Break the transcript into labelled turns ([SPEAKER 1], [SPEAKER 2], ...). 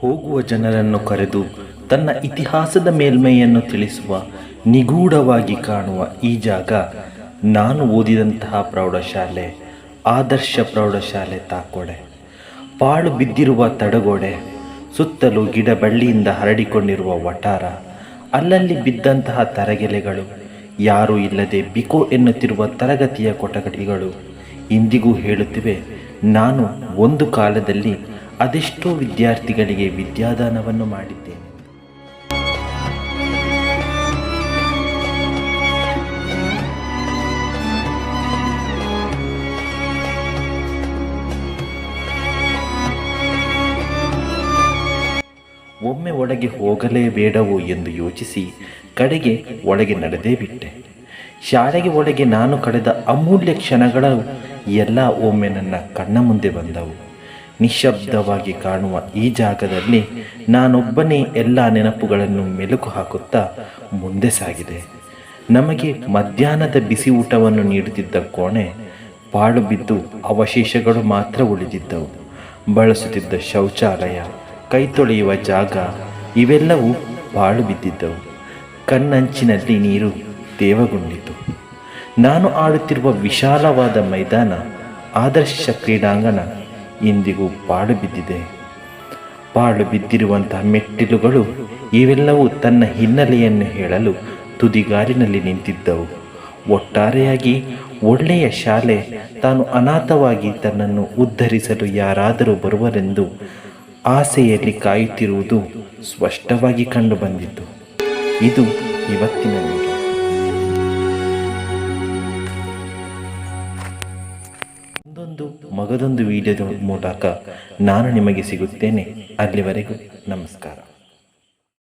[SPEAKER 1] ಹೋಗುವ ಜನರನ್ನು ಕರೆದು ತನ್ನ ಇತಿಹಾಸದ ಮೇಲ್ಮೈಯನ್ನು ತಿಳಿಸುವ ನಿಗೂಢವಾಗಿ ಕಾಣುವ ಈ ಜಾಗ ನಾನು ಓದಿದಂತಹ ಪ್ರೌಢಶಾಲೆ, ಆದರ್ಶ ಪ್ರೌಢಶಾಲೆ ತಾಕೋಡೆ. ಪಾಳು ಬಿದ್ದಿರುವ ತಡಗೋಡೆ, ಸುತ್ತಲೂ ಗಿಡ ಬಳ್ಳಿಯಿಂದ ಹರಡಿಕೊಂಡಿರುವ ವಟಾರ ಅಲ್ಲಲ್ಲಿ ಬಿದ್ದಂತಹ ತರಗೆಲೆಗಳು, ಯಾರೂ ಇಲ್ಲದೆ ಬಿಕೋ ಎನ್ನುತ್ತಿರುವ ತರಗತಿಯ ಕೊಠಡಿಗಳು ಇಂದಿಗೂ ಹೇಳುತ್ತಿವೆ. ನಾನು ಒಂದು ಕಾಲದಲ್ಲಿ ಅದೆಷ್ಟೋ ವಿದ್ಯಾರ್ಥಿಗಳಿಗೆ ವಿದ್ಯಾದಾನವನ್ನು ಮಾಡಿದ್ದೇನೆ. ಒಮ್ಮೆ ಒಳಗೆ ಹೋಗಲೇಬೇಡವು ಎಂದು ಯೋಚಿಸಿ ಕಡೆಗೆ ಒಳಗೆ ನಡೆದೇ ಬಿಟ್ಟೆ. ಶಾಲೆಗೆ ಒಳಗೆ ನಾನು ಕಳೆದ ಅಮೂಲ್ಯ ಕ್ಷಣಗಳು ಎಲ್ಲ ಒಮ್ಮೆ ನನ್ನ ಕಣ್ಣ ಮುಂದೆ ಬಂದವು. ನಿಶ್ಶಬ್ದವಾಗಿ ಕಾಣುವ ಈ ಜಾಗದಲ್ಲಿ ನಾನೊಬ್ಬನೇ ಎಲ್ಲ ನೆನಪುಗಳನ್ನು ಮೆಲುಕು ಹಾಕುತ್ತಾ ಮುಂದೆ ಸಾಗಿದೆ. ನಮಗೆ ಮಧ್ಯಾಹ್ನದ ಬಿಸಿ ಊಟವನ್ನು ನೀಡುತ್ತಿದ್ದ ಕೋಣೆ ಪಾಳು ಬಿದ್ದು ಅವಶೇಷಗಳು ಮಾತ್ರ ಉಳಿದಿದ್ದವು. ಬಳಸುತ್ತಿದ್ದ ಶೌಚಾಲಯ, ಕೈ ತೊಳೆಯುವ ಜಾಗ ಇವೆಲ್ಲವೂ ಪಾಳು ಬಿದ್ದಿದ್ದವು. ಕಣ್ಣಂಚಿನಲ್ಲಿ ನೀರು ತೇವಗೊಂಡಿತು. ನಾನು ಆಡುತ್ತಿರುವ ವಿಶಾಲವಾದ ಮೈದಾನ, ಆದರ್ಶ ಕ್ರೀಡಾಂಗಣ ಇಂದಿಗೂ ಪಾಡು ಬಿದ್ದಿದೆ. ಪಾಳು ಬಿದ್ದಿರುವಂತಹ ಮೆಟ್ಟಿಲುಗಳು ಇವೆಲ್ಲವೂ ತನ್ನ ಹಿನ್ನೆಲೆಯನ್ನು ಹೇಳಲು ತುದಿಗಾರಿನಲ್ಲಿ ನಿಂತಿದ್ದವು. ಒಟ್ಟಾರೆಯಾಗಿ ಒಳ್ಳೆಯ ಶಾಲೆ ತಾನು ಅನಾಥವಾಗಿ ತನ್ನನ್ನು ಉದ್ಧರಿಸಲು ಯಾರಾದರೂ ಬರುವರೆಂದು ಆಸೆಯಲ್ಲಿ ಕಾಯುತ್ತಿರುವುದು ಸ್ಪಷ್ಟವಾಗಿ ಕಂಡುಬಂದಿತು ಇದು ಇವತ್ತಿನ ಒಂದೊಂದು ಮಗದೊಂದು ವಿಡಿಯೋದ ಮೂಲಕ ನಾನು ನಿಮಗೆ ಸಿಗುತ್ತೇನೆ. ಅಲ್ಲಿವರೆಗೂ ನಮಸ್ಕಾರ.